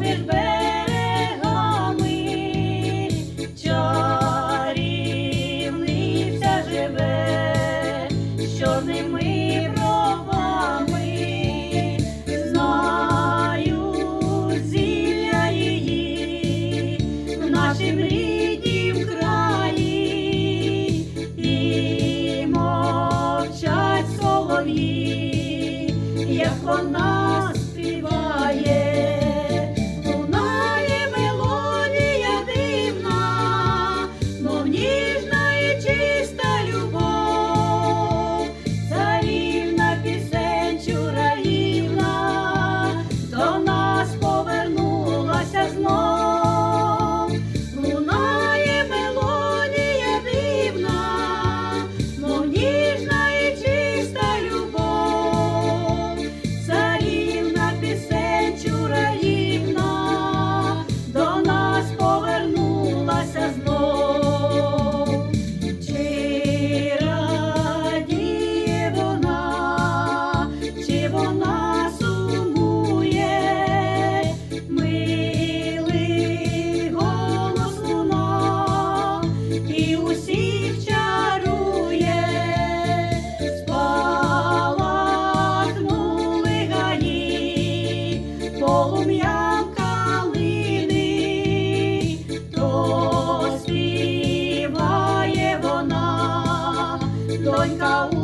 поміж берегами чарівниця живе, з чорними бровами, знаю зілля її в нашім ріднім краї і як вона. engkau